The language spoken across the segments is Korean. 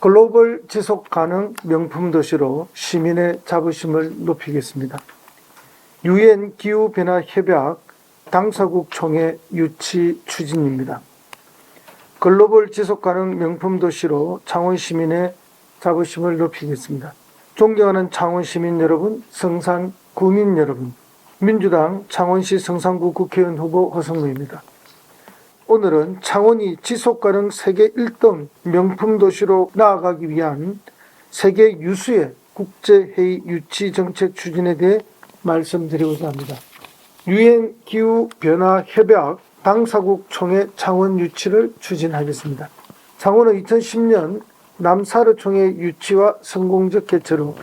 글로벌 지속 가능 명품 도시로 시민의 자부심을 높이겠습니다. 유엔 기후 변화 협약 당사국 총회 유치 추진입니다. 글로벌 지속 가능 명품 도시로 창원 시민의 자부심을 높이겠습니다. 존경하는 창원 시민 여러분, 성산 구민 여러분, 민주당 창원시 성산구 국회의원 후보 허성무입니다. 오늘은 창원이 지속가능 세계 1등 명품 도시로 나아가기 위한 세계 유수의 국제회의 유치 정책 추진에 대해 말씀드리고자 합니다. 유엔 기후 변화 협약 당사국 총회 창원 유치를 추진하겠습니다. 창원은 2010년 남사르 총회 유치와 성공적 개최로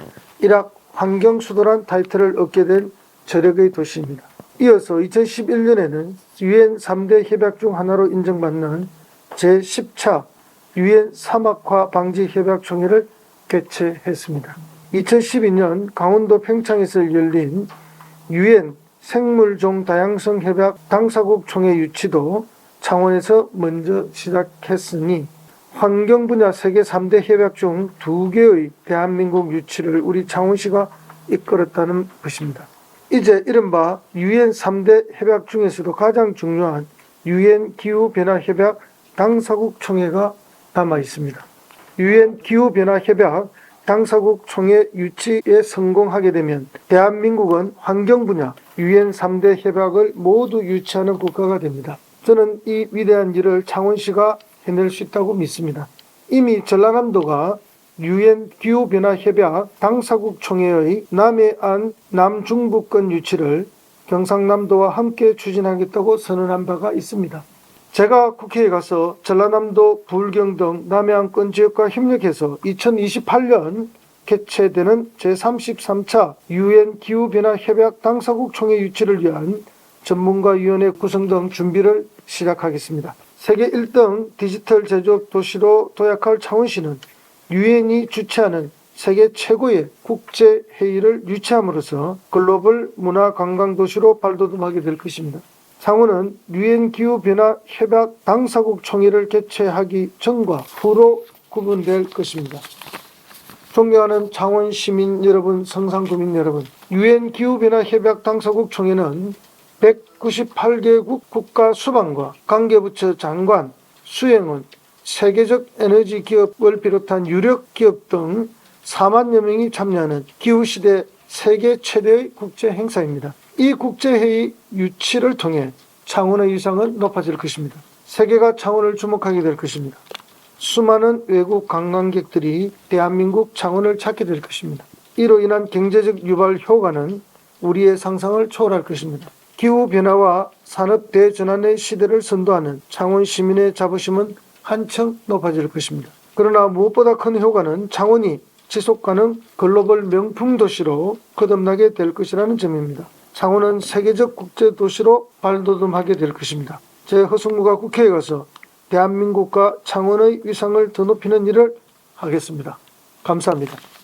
일학 환경 수도란 타이틀을 얻게 된 저력의 도시입니다. 이어서 2011년에는 유엔 3대 협약 중 하나로 인정받는 제10차 유엔 사막화 방지 협약 총회를 개최했습니다. 2012년 강원도 평창에서 열린 유엔 생물종 다양성 협약 당사국 총회 유치도 창원에서 먼저 시작했으니 환경 분야 세계 3대 협약 중 두 개의 대한민국 유치를 우리 창원시가 이끌었다는 것입니다. 이제 이른바 유엔 3대 협약 중에서도 가장 중요한 유엔 기후 변화 협약 당사국 총회가 남아 있습니다. 유엔 기후 변화 협약 당사국 총회 유치에 성공하게 되면 대한민국은 환경 분야 유엔 3대 협약을 모두 유치하는 국가가 됩니다. 저는 이 위대한 일을 창원시가 해낼 수 있다고 믿습니다. 이미 전라남도가 유엔 기후변화 협약 당사국 총회의 남해안 남중부권 유치를 경상남도와 함께 추진하겠다고 선언한 바가 있습니다. 제가 국회에 가서 전라남도, 불경 등 남해안권 지역과 협력해서 2028년 개최되는 제33차 유엔 기후변화 협약 당사국 총회 유치를 위한 전문가위원회 구성 등 준비를 시작하겠습니다. 세계 1등 디지털 제조업 도시로 도약할 창원시는 유엔이 주최하는 세계 최고의 국제 회의를 유치함으로써 글로벌 문화 관광 도시로 발돋움하게 될 것입니다. 창원은 유엔 기후 변화 협약 당사국 총회를 개최하기 전과 후로 구분될 것입니다. 존경하는 창원 시민 여러분, 성산 구민 여러분, 유엔 기후 변화 협약 당사국 총회는 198개국 국가 수반과 관계부처 장관, 수행원, 세계적 에너지 기업을 비롯한 유력 기업 등 4만여 명이 참여하는 기후시대 세계 최대의 국제 행사입니다. 이 국제회의 유치를 통해 창원의 위상은 높아질 것입니다. 세계가 창원을 주목하게 될 것입니다. 수많은 외국 관광객들이 대한민국 창원을 찾게 될 것입니다. 이로 인한 경제적 유발 효과는 우리의 상상을 초월할 것입니다. 기후 변화와 산업 대전환의 시대를 선도하는 창원 시민의 자부심은 한층 높아질 것입니다. 그러나 무엇보다 큰 효과는 창원이 지속 가능 글로벌 명품 도시로 거듭나게 될 것이라는 점입니다. 창원은 세계적 국제 도시로 발돋움하게 될 것입니다. 제 허승무가 국회에 가서 대한민국과 창원의 위상을 더 높이는 일을 하겠습니다. 감사합니다.